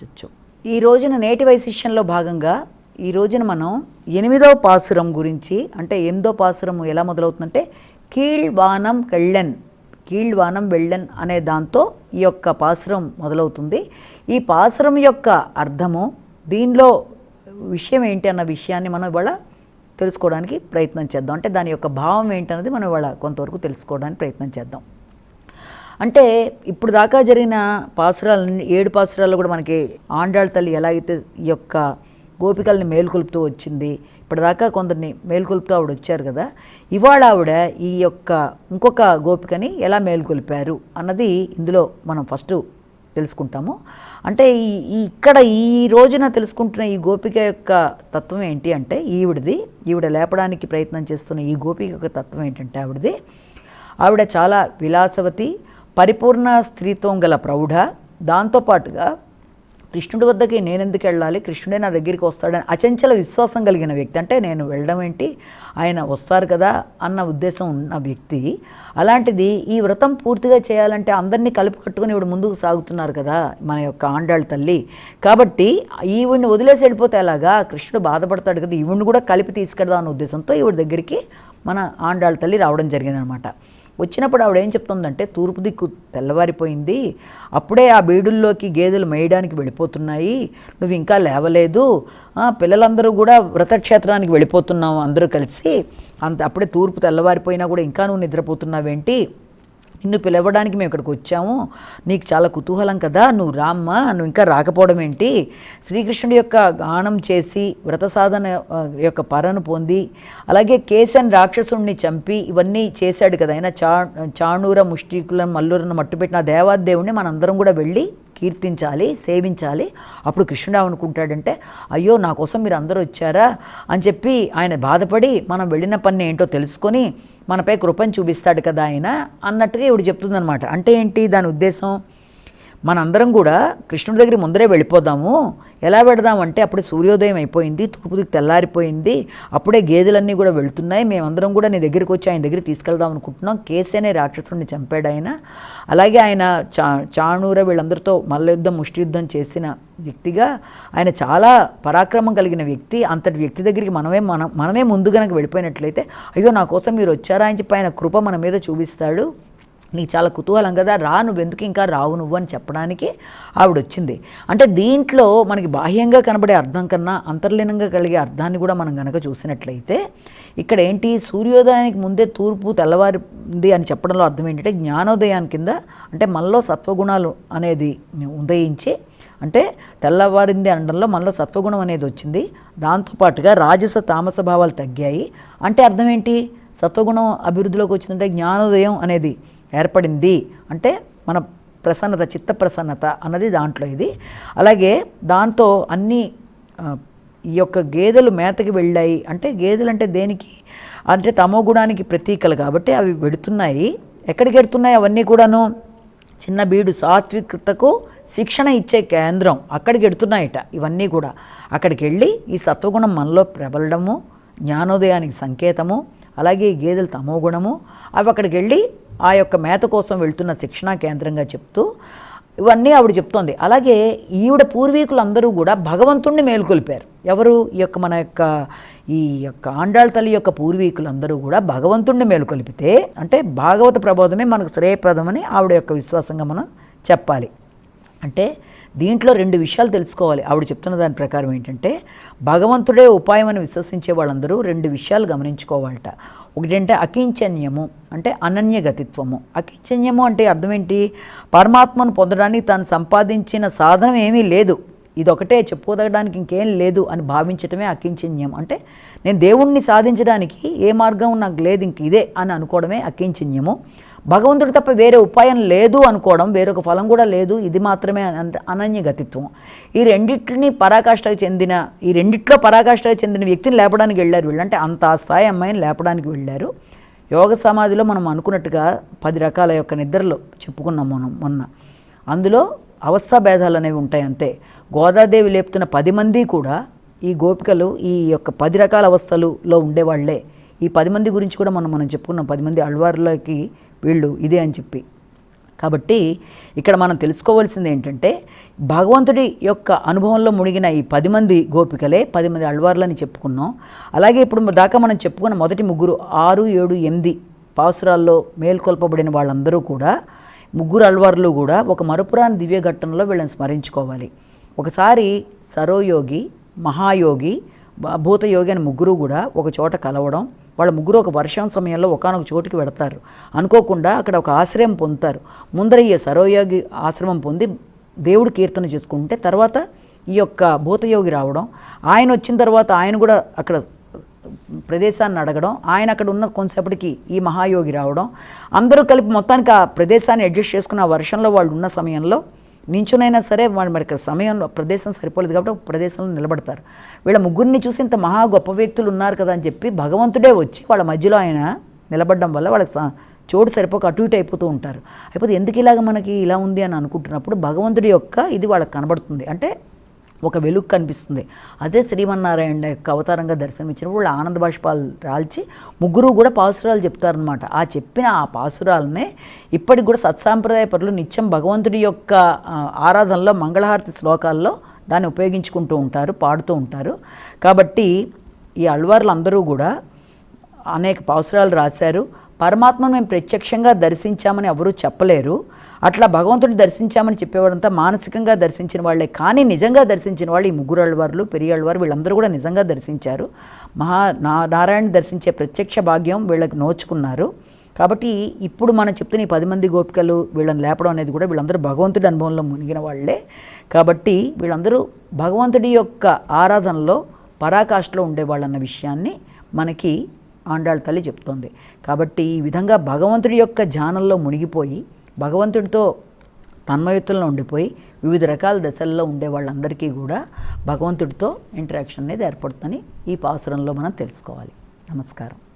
చ్చు. ఈ రోజున నేటి వైశిష్యంలో భాగంగా ఈ రోజున మనం ఎనిమిదో పాసురం గురించి అంటే ఎనిమిదో పాసురం ఎలా మొదలవుతుందంటే కీళ్వానం కళ్ళెన్ కీళ్వానం వెళ్ళెన్ అనే దాంతో ఈ యొక్క పాసురం మొదలవుతుంది. ఈ పాసురం యొక్క అర్థము దీనిలో విషయం ఏంటి అన్న విషయాన్ని మనం ఇవాళ తెలుసుకోవడానికి ప్రయత్నం చేద్దాం. అంటే దాని యొక్క భావం ఏంటన్నది మనం ఇవాళ కొంతవరకు తెలుసుకోవడానికి ప్రయత్నం చేద్దాం. అంటే ఇప్పుడు దాకా జరిగిన పాసురాలు ఏడు పాసురాల్లో కూడా మనకి ఆండాళ్ళ తల్లి ఎలా అయితే ఈ యొక్క గోపికల్ని మేలుకొలుపుతూ వచ్చింది ఇప్పటిదాకా కొందరిని మేలుకొలుపుతూ ఆవిడ వచ్చారు కదా ఇవాళ ఆవిడ ఈ యొక్క ఇంకొక గోపికని ఎలా మేలుకొలిపారు అన్నది ఇందులో మనం ఫస్ట్ తెలుసుకుంటాము. అంటే ఈ ఈ ఇక్కడ ఈ రోజున తెలుసుకుంటున్న ఈ గోపిక యొక్క తత్వం ఏంటి అంటే ఈవిడది ఈవిడ లేపడానికి ప్రయత్నం చేస్తున్న ఈ గోపిక యొక్క తత్వం ఏంటంటే ఆవిడది. ఆవిడ చాలా విలాసవతి పరిపూర్ణ స్త్రీత్వం గల ప్రౌఢ దాంతోపాటుగా కృష్ణుడి వద్దకి నేనెందుకు వెళ్ళాలి? కృష్ణుడే నా దగ్గరికి వస్తాడని అచంచల విశ్వాసం కలిగిన వ్యక్తి. అంటే నేను వెళ్ళడం ఏంటి? ఆయన వస్తారు కదా అన్న ఉద్దేశం ఉన్న వ్యక్తి. అలాంటిది ఈ వ్రతం పూర్తిగా చేయాలంటే అందరినీ కలిపి కట్టుకుని ఇవిడ ముందుకు సాగుతున్నారు కదా మన యొక్క ఆండాళ్ళ తల్లి. కాబట్టి ఈవిడిని వదిలేసి వెళ్ళిపోతే ఎలాగా? కృష్ణుడు బాధపడతాడు కదా ఈవిడిని కూడా కలిపి తీసుకెడదాం అన్న ఉద్దేశంతో ఈవిడ దగ్గరికి మన ఆండాళ్ళ తల్లి రావడం జరిగిందనమాట. వచ్చినప్పుడు ఆవిడ ఏం చెప్తుందంటే తూర్పు దిక్కు తెల్లవారిపోయింది అప్పుడే ఆ బీడుల్లోకి గేదెలు మేయడానికి వెళ్ళిపోతున్నాయి నువ్వు ఇంకా లేవలేదు పిల్లలందరూ కూడా వ్రతక్షేత్రానికి వెళ్ళిపోతున్నావు అందరూ కలిసి అంత అప్పుడే తూర్పు తెల్లవారిపోయినా కూడా ఇంకా నువ్వు నిద్రపోతున్నావేంటి? నిన్ను పిలవడానికి మేము ఇక్కడికి వచ్చాము. నీకు చాలా కుతూహలం కదా. నువ్వు రామ్మా. నువ్వు ఇంకా రాకపోవడం ఏంటి? శ్రీకృష్ణుడి యొక్క గానం చేసి వ్రత సాధన యొక్క పరను పొంది అలాగే కేసన్ రాక్షసుణ్ణి చంపి ఇవన్నీ చేశాడు కదా. ఆయన చా చాణూర ముష్టికులను మల్లూరను మట్టుపెట్టిన దేవాదేవుణ్ణి మనందరం కూడా వెళ్ళి కీర్తించాలి సేవించాలి. అప్పుడు కృష్ణుడు అనుకుంటాడంటే అయ్యో నా కోసం మీరు అందరూ వచ్చారా? అని చెప్పి ఆయన బాధపడి మనం వెళ్ళిన పని ఏంటో తెలుసుకొని మనపై కృపను చూపిస్తాడు కదా ఆయన అన్నట్టుగా ఇవిడు చెప్తుందనమాట అంటే ఏంటి దాని ఉద్దేశం? మనందరం కూడా కృష్ణుడి దగ్గర ముందరే వెళ్ళిపోదాము. ఎలా పెడదామంటే అప్పుడే సూర్యోదయం అయిపోయింది తూర్పు దిక్కు తెల్లారిపోయింది. అప్పుడే గేదెలన్నీ కూడా వెళుతున్నాయి. మేమందరం కూడా నీ దగ్గరికి వచ్చి ఆయన దగ్గర తీసుకెళ్దాం అనుకుంటున్నాం. కేసీ అనే రాక్షసుడిని చంపాడు ఆయన. అలాగే ఆయన చా చాణూర వీళ్ళందరితో మల్ల యుద్ధం ముష్టి యుద్ధం చేసిన వ్యక్తిగా ఆయన చాలా పరాక్రమం కలిగిన వ్యక్తి. అంతటి వ్యక్తి దగ్గరికి మనమే మనం మనమే ముందు కనుక వెళ్ళిపోయినట్లయితే అయ్యో నా కోసం మీరు వచ్చారా అని చెప్పి ఆయన కృప మన మీద చూపిస్తాడు. నీకు చాలా కుతూహలం కదా రా నువ్వు ఎందుకు ఇంకా రావు నువ్వు అని చెప్పడానికి ఆవిడ వచ్చింది అంటే దీంట్లో మనకి బాహ్యంగా కనబడే అర్థం కన్నా అంతర్లీనంగా కలిగే అర్థాన్ని కూడా మనం కనుక చూసినట్లయితే ఇక్కడ ఏంటి సూర్యోదయానికి ముందే తూర్పు తెల్లవారింది అని చెప్పడంలో అర్థం ఏంటంటే జ్ఞానోదయాన్ని కింద అంటే మనలో సత్వగుణాలు అనేది ఉదయించి అంటే తెల్లవారింది అనడంలో మనలో సత్వగుణం అనేది వచ్చింది. దాంతోపాటుగా రాజస తామస భావాలు తగ్గాయి. అంటే అర్థం ఏంటి? సత్వగుణం అభివృద్ధిలోకి వచ్చిందంటే జ్ఞానోదయం అనేది ఏర్పడింది అంటే మన ప్రసన్నత చిత్త ప్రసన్నత అన్నది దాంట్లో ఇది. అలాగే దాంతో అన్ని ఈ యొక్క గేదెలు మేతకి వెళ్ళాయి. అంటే గేదెలు అంటే దేనికి? అంటే తమో గుణానికి ప్రతీకలు కాబట్టి అవి వెడుతున్నాయి ఎక్కడికి వెడుతున్నాయి అవన్నీ కూడాను చిన్న బీడు సాత్వికతకు శిక్షణ ఇచ్చే కేంద్రం అక్కడికి ఎడుతున్నాయట ఇవన్నీ కూడా. అక్కడికి వెళ్ళి ఈ సత్వగుణం మనలో ప్రబలడము జ్ఞానోదయానికి సంకేతము అలాగే ఈ గేదెలు తమో గుణము అవి అక్కడికి వెళ్ళి ఆ యొక్క మేత కోసం వెళ్తున్న శిక్షణా కేంద్రంగా చెప్తూ ఇవన్నీ ఆవిడ చెప్తోంది. అలాగే ఈవిడ పూర్వీకులందరూ కూడా భగవంతుణ్ణి మేలుకొల్పారు. ఎవరు? ఈ యొక్క మన యొక్క ఈ యొక్క ఆండాళ్ తల్లి యొక్క పూర్వీకులందరూ కూడా భగవంతుణ్ణి మేలుకొలిపితే అంటే భాగవత ప్రబోధమే మనకు శ్రేయప్రదమని ఆవిడ యొక్క విశ్వాసంగా మనం చెప్పాలి. అంటే దీంట్లో రెండు విషయాలు తెలుసుకోవాలి. ఆవిడ చెప్తున్న దాని ప్రకారం ఏంటంటే భగవంతుడే ఉపాయం అని విశ్వసించే వాళ్ళందరూ రెండు విషయాలు గమనించుకోవాలట. ఒకటంటే అకించన్యము అంటే అనన్యగతిత్వము. అకించన్యము అంటే అర్థం ఏంటి పరమాత్మను పొందడానికి తాను సంపాదించిన సాధనం ఏమీ లేదు. ఇదొకటే చెప్పుకోదగడానికి ఇంకేం లేదు అని భావించటమే అకించన్యం. అంటే నేను దేవుణ్ణి సాధించడానికి ఏ మార్గం నాకు లేదు ఇంక ఇదే అని అనుకోవడమే అకించన్యము. భగవంతుడు తప్ప వేరే ఉపాయం లేదు అనుకోవడం వేరొక ఫలం కూడా లేదు. ఇది మాత్రమే అనన్యగతిత్వం. ఈ రెండిటిని పరాకాష్ఠకు చెందిన ఈ రెండిట్లో పరాకాష్ఠకు చెందిన వ్యక్తిని లేపడానికి వెళ్ళారు వీళ్ళు. అంటే అంత స్థాయి అమ్మాయిని లేపడానికి వెళ్ళారు. యోగ సమాధిలో మనం అనుకున్నట్టుగా పది రకాల యొక్క నిద్రలు చెప్పుకున్నాం మనం మొన్న. అందులో అవస్థా భేదాలు అనేవి ఉంటాయి అంతే. గోదాదేవి లేపుతున్న పది మంది కూడా ఈ గోపికలు ఈ యొక్క పది రకాల అవస్థలులో ఉండేవాళ్ళే. ఈ పది మంది గురించి కూడా మనం మనం చెప్పుకున్నాం. పది మంది అల్వార్లకి వీళ్ళు ఇదే అని చెప్పి. కాబట్టి ఇక్కడ మనం తెలుసుకోవాల్సింది ఏంటంటే భగవంతుడి యొక్క అనుభవంలో మునిగిన ఈ పది మంది గోపికలే పది మంది అల్వార్లని చెప్పుకున్నాం. అలాగే ఇప్పుడు దాకా మనం చెప్పుకున్న మొదటి ముగ్గురు ఆరు ఏడు ఎనిమిది పాసురాల్లో మేల్కొల్పబడిన వాళ్ళందరూ కూడా ముగ్గురు అల్వార్లు కూడా ఒక మరుపురాని దివ్య ఘట్టంలో వీళ్ళని స్మరించుకోవాలి. ఒకసారి సరోయోగి మహాయోగి భూతయోగి అని ముగ్గురు కూడా ఒక చోట కలవడం వాళ్ళ ముగ్గురు ఒక వర్షం సమయంలో ఒకనొక చోటుకి వెడతారు. అనుకోకుండా అక్కడ ఒక ఆశ్రయం పొందుతారు. ముందర ఈ సరోయోగి ఆశ్రమం పొంది దేవుడు కీర్తన చేసుకుంటే తర్వాత ఈ యొక్క భూతయోగి రావడం ఆయన వచ్చిన తర్వాత ఆయన కూడా అక్కడ ప్రదేశాన్ని అడగడం ఆయన అక్కడ ఉన్న కొంతసేపటికి ఈ మహాయోగి రావడం. అందరూ కలిపి మొత్తానికి ఆ ప్రదేశాన్ని అడ్జస్ట్ చేసుకున్న వర్షంలో వాళ్ళు ఉన్న సమయంలో నించునైనా సరే వాళ్ళు మరి ఇక్కడ సమయంలో ప్రదేశం సరిపోలేదు కాబట్టి ఒక ప్రదేశంలో నిలబడతారు. వీళ్ళ ముగ్గురిని చూసి ఇంత మహా గొప్ప వ్యక్తులు ఉన్నారు కదా అని చెప్పి భగవంతుడే వచ్చి వాళ్ళ మధ్యలో ఆయన నిలబడడం వల్ల వాళ్ళకి స- చోటు సరిపోక అటు ఇటు అయిపోతూ ఉంటారు. అయిపోతే ఎందుకు ఇలాగ మనకి ఇలా ఉంది అని అనుకుంటున్నప్పుడు భగవంతుడి యొక్క ఇది వాళ్ళకి కనబడుతుంది. అంటే ఒక వెలుగు కనిపిస్తుంది. అదే శ్రీమన్నారాయణ యొక్క అవతారంగా దర్శనమిచ్చిన వాళ్ళు ఆనంద బాష్పాలు రాల్చి ముగ్గురు కూడా పాసురాలు చెప్తారనమాట ఆ చెప్పిన ఆ పాసురాలనే ఇప్పటికి కూడా సత్సాంప్రదాయ పరులు నిత్యం భగవంతుడి యొక్క ఆరాధనలో మంగళహారతి శ్లోకాల్లో దాన్ని ఉపయోగించుకుంటూ ఉంటారు పాడుతూ ఉంటారు. కాబట్టి ఈ అల్వార్లు అందరూ కూడా అనేక పాసురాలు రాశారు. పరమాత్మను మేము ప్రత్యక్షంగా దర్శించామని ఎవరూ చెప్పలేరు. అట్లా భగవంతుడిని దర్శించామని చెప్పేవాడంతా మానసికంగా దర్శించిన వాళ్ళే. కానీ నిజంగా దర్శించిన వాళ్ళు ఈ ముగ్గురు అళ్ళవార్లు పెరియ అళ్ళవారు వీళ్ళందరూ కూడా నిజంగా దర్శించారు. మహా నా నారాయణ దర్శించే ప్రత్యక్ష భాగ్యం వీళ్ళకి నోచుకున్నారు. కాబట్టి ఇప్పుడు మనం చెప్తున్న ఈ పది మంది గోపికలు వీళ్ళని లేపడం అనేది కూడా వీళ్ళందరూ భగవంతుడి అనుభవంలో మునిగిన వాళ్ళే. కాబట్టి వీళ్ళందరూ భగవంతుడి యొక్క ఆరాధనలో పరాకాష్ఠలో ఉండేవాళ్ళన్న విషయాన్ని మనకి ఆండాళ్ళ తల్లి చెప్తోంది. కాబట్టి ఈ విధంగా భగవంతుడి యొక్క జానంలో మునిగిపోయి భగవంతుడితో తన్మయుత్తులను ఉండిపోయి వివిధ రకాల దశల్లో ఉండే వాళ్ళందరికీ కూడా భగవంతుడితో ఇంటరాక్షన్ అనేది ఏర్పడుతుందని ఈ పాసురంలో మనం తెలుసుకోవాలి. నమస్కారం.